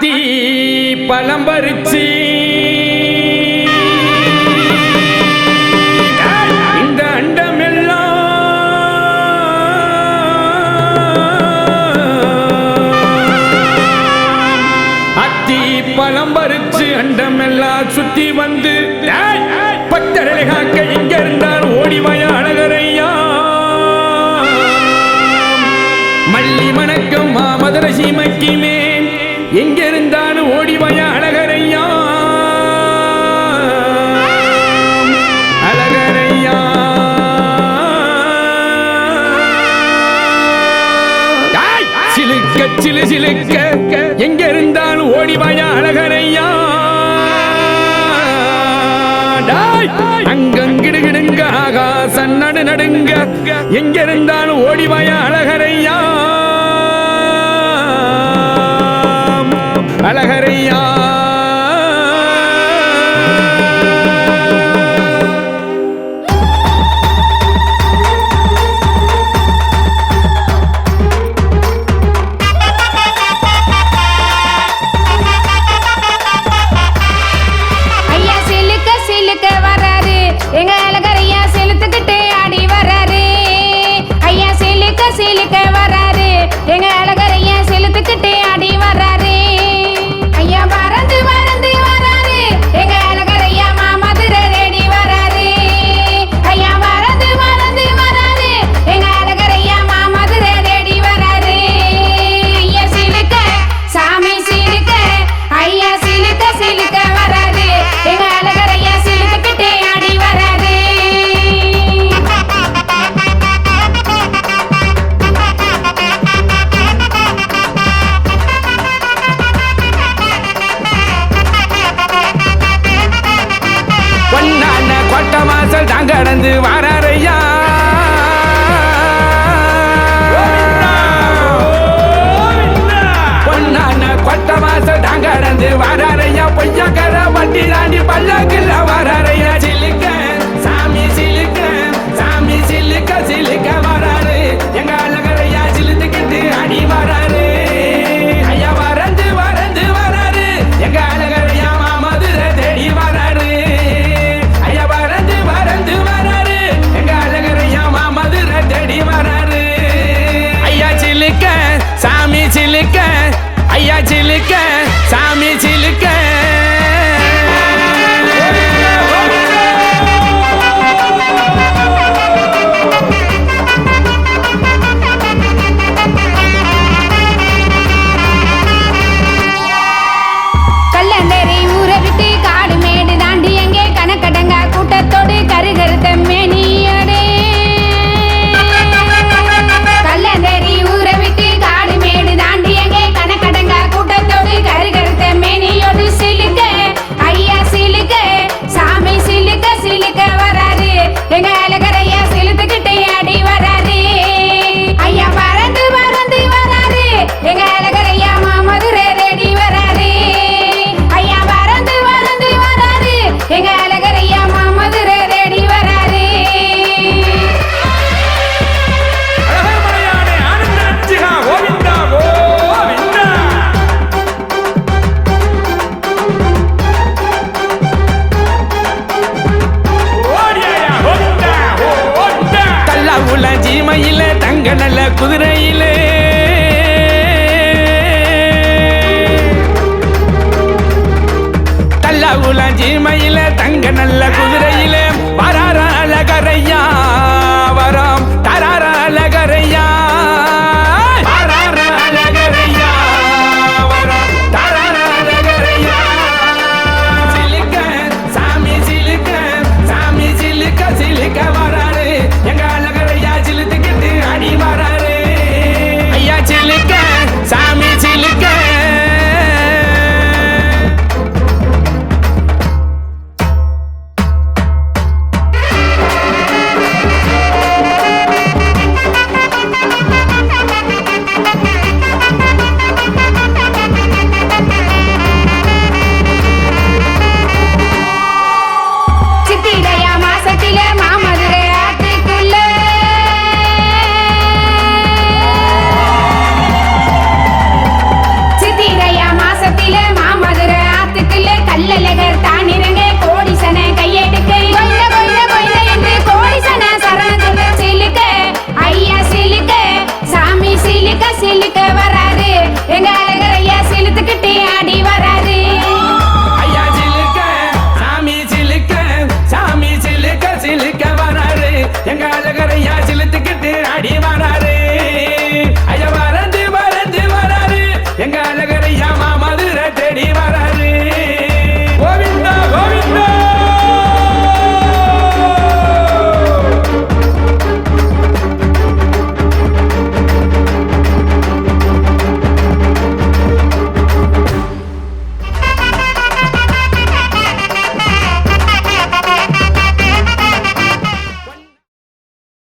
அத்தி பழம்பரிச்சி இந்த அண்டமெல்லாம் அத்தி பழம்பரிச்சு அண்டமெல்லாம் சுத்தி வந்து பக்தர்களை காக்க இங்க இருந்தால் ஓடிவாய அழகரையா. மல்லி மணக்கம் மாமதுர சீமைக்குமே எங்கே சிலுக்க எங்க இருந்தாலும் ஓடிவாயா அழகரையா அங்கங்கிடுகிடுங்க ஆகாசம் நடு நடுங்க. எங்க இருந்தாலும் ஓடிவாயா அழகரையா? அழகரையா? do my. தங்க நல்ல குதிரையிலே. தல்லா உலாஞ்சி மயில தங்க நல்ல குதிரையிலே. வராற அழகரையா.